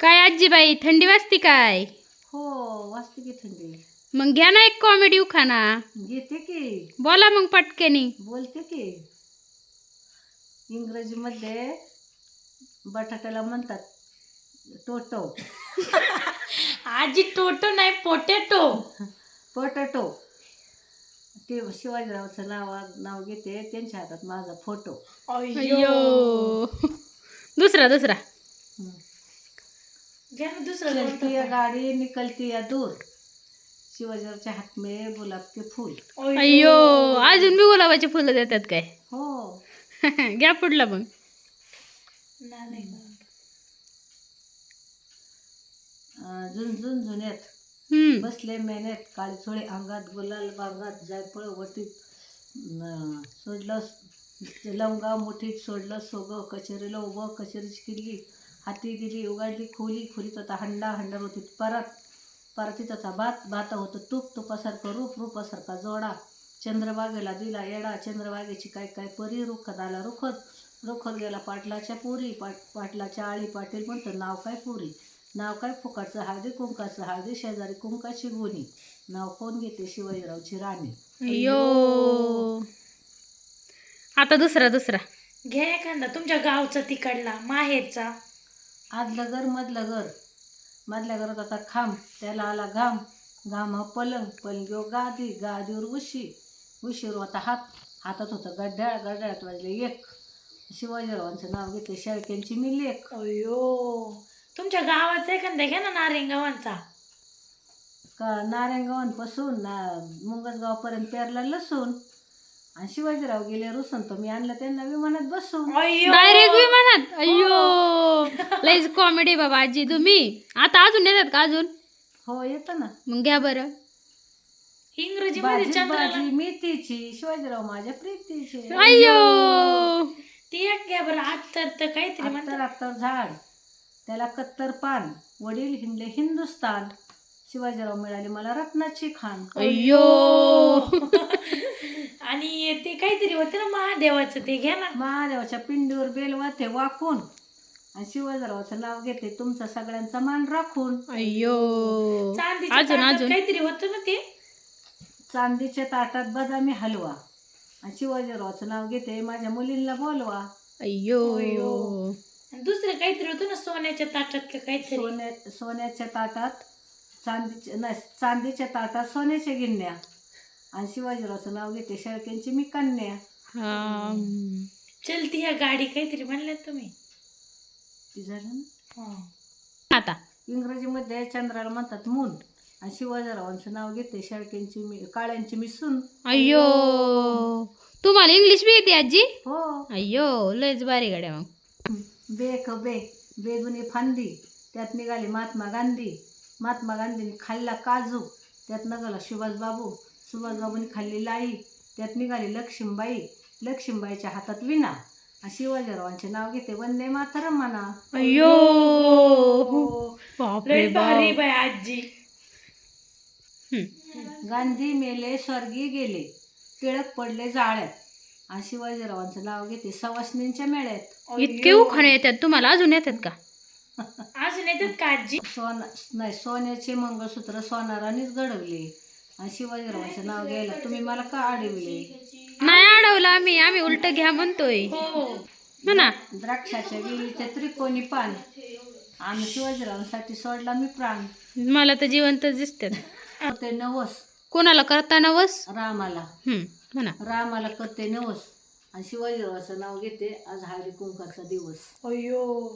काय आजीबाई थंडी वाजती काय? हो वाजते की थंडी. मग घ्या ना एक कॉमेडी उखाना घेते की. बोला मग पटकेनी. बोलते की. इंग्रजीमध्ये बटाट्याला म्हणतात टोटो. आजी टोटो नाही पोटॅटो. पोटॅटो. ते शिवाजीरावचं नाव नाव घेते त्यांच्या हातात माझा फोटो. अयो दुसरा दुसरा. घ्या ना दुसरं चलती है गाडी निकलती है दूर. शिवाजीरावच्या हात में गुलाब के फूल अयो अजून मी गुलाबाची फुलं देतात काय? हो. घ्या पुढला मग. नाही अं, झुंझुन झुन्यात हम्म. बसले मेहनत काळी चोळे अंगात गुलाल बागात जायफळ वटीत न- सोडलं लवंगा मुठीत सोडलं सोगं कचेरीला उभं कचेरीची किल्ली. हाती दिली उघडली खोली खोलीत होता हंडा हंडा होती परत परतीत होता भात भात होतं तूप तुपासारखं रूप रूपासारखा जोडा. चंद्रबागेला दिला येडा चंद्रबागेची काय काय परी रुखत आला रुखत रुखत गेला पाटलाच्या पुरी पाट पाटलाच्या आळी पाटील म्हणतं नाव काय पुरी? नाव काय फुकाचं हळदी कुंकाचं हळदी शेजारी कुंकाची गुणी. नाव कोण घेते? शिवाजीरावची राणी. अयो आता दुसरा दुसरा. घ्या एखादा तुमच्या गावचा तिकडला माहेरचा. आदलं घर मधलं घर. मधल्या घरात आता खांब त्याला आला घाम. घाम हा पलंग पलंग गादी गादीवर उशी. उशीवर होता हात हातात होतं गड्डाळ गड्डाळ्यात वाजले एक. शिवाजीरावांचं नाव घेते शेळक्यांची मी लेख अयो तुमच्या गावाचा एखादा घ्या ना नारेंगावांचा का नारायणगावांपासून ना मुंगसगावपर्यंत पेरला लसूण. आणि शिवाजीराव गेले रुसून तर मी आणलं त्यांना विमानात बसून अयो डायरेक्ट विमानात? अयो लईच कॉमेडी बाबा आजी तुम्ही? आता अजून येतात का अजून? हो येतं ना. मग घ्या बरं. इंग्रजी मध्ये भाजी भाजी मेथीची शिवाजीराव माझ्या प्रीतीची. अयो ती एक घ्या बरं आज तर तर काहीतरी म्हणतात. अत्तर झाड. त्याला कत्तर पान वडील हिंडले हिंदुस्तान. शिवाजीराव मिळाले मला रत्नाची खान. अयो आणि ते काहीतरी होतं ना महादेवाचं ते घ्या ना. महादेवाच्या पिंडीवर बेल वाथे वाकून. आणि शिवाजीरावाचं नाव घेते तुमचा सगळ्यांचा मान राखून. अयो चांदीच्या अजून ताटात अजून. काहीतरी होतं ना ते? चांदीच्या ताटात बदामी हलवा. आणि शिवाजीरावाचं नाव घेते माझ्या मुलींना बोलवा. अयो अयो. आणि दुसरं काहीतरी होतं ना सोन्याच्या ताटात काहीतरी? सोन्या सोन्याच्या ताटात चांदीच्या नाही चांदीच्या ताटात सोन्याच्या गिन्या आणि शिवाजीरावचं नाव घेते शेळक्यांची मी कन्या. हा. चलती ह्या गाडी काहीतरी म्हणल्यात तुम्ही. ती झालं ना? हा. आता. इंग्रजीमध्ये चंद्राला म्हणतात मून. आणि शिवाजीरावांचं नाव घेते शेळक्यांची मी काळ्यांची मी सून. अयो तुम्हाला इंग्लिश बी येते आजी? हो. अयो लयच भारी गाड्या मग. बे क बे बेदुनी फांदी. त्यात निघाली महात्मा गांधी. महात्मा गांधींनी खाल्ला काजू. त्यात निघाला सुभाषबाबू. सुभाषबाबूंनी खाल्ली लाई त्यात निघाली लक्ष्मीबाई. लक्ष्मीबाईच्या हातात विना शिवाजीरावांचे नाव घेते वंदे मातरम म्हणा. अयो भारी बाय आजी. गांधी मेले स्वर्गी गेले. टिळक पडले जाळ्यात. आणि शिवाजीरावांचं नाव घेते सवासनींच्या मेळ्यात. इतके उखाणे येतात. तुम्हाला अजून येतात का? अजून येतात का आजी? सोना नाही सोन्याचे मंगळसूत्र सोनारानेच घडवले. आणि शिवाजीरावांचं नाव घ्यायला तुम्ही मला का अडवले? नाही अडवलं आम्ही. आम्ही उलट घ्या म्हणतोय. हो. म्हणा द्राक्षाच्या वेलीचे त्रिकोणी पान. आणि शिवाजीरावांसाठी सोडला मी प्राण. मला तर जिवंतच दिसतात. ते नवस. कोणाला करता नवस? रामाला. हम्म म्हणा रामाला करते नवस. आणि शिवाजीरावाचं नाव घेते आज हळदी कुंकाचा दिवस. अयो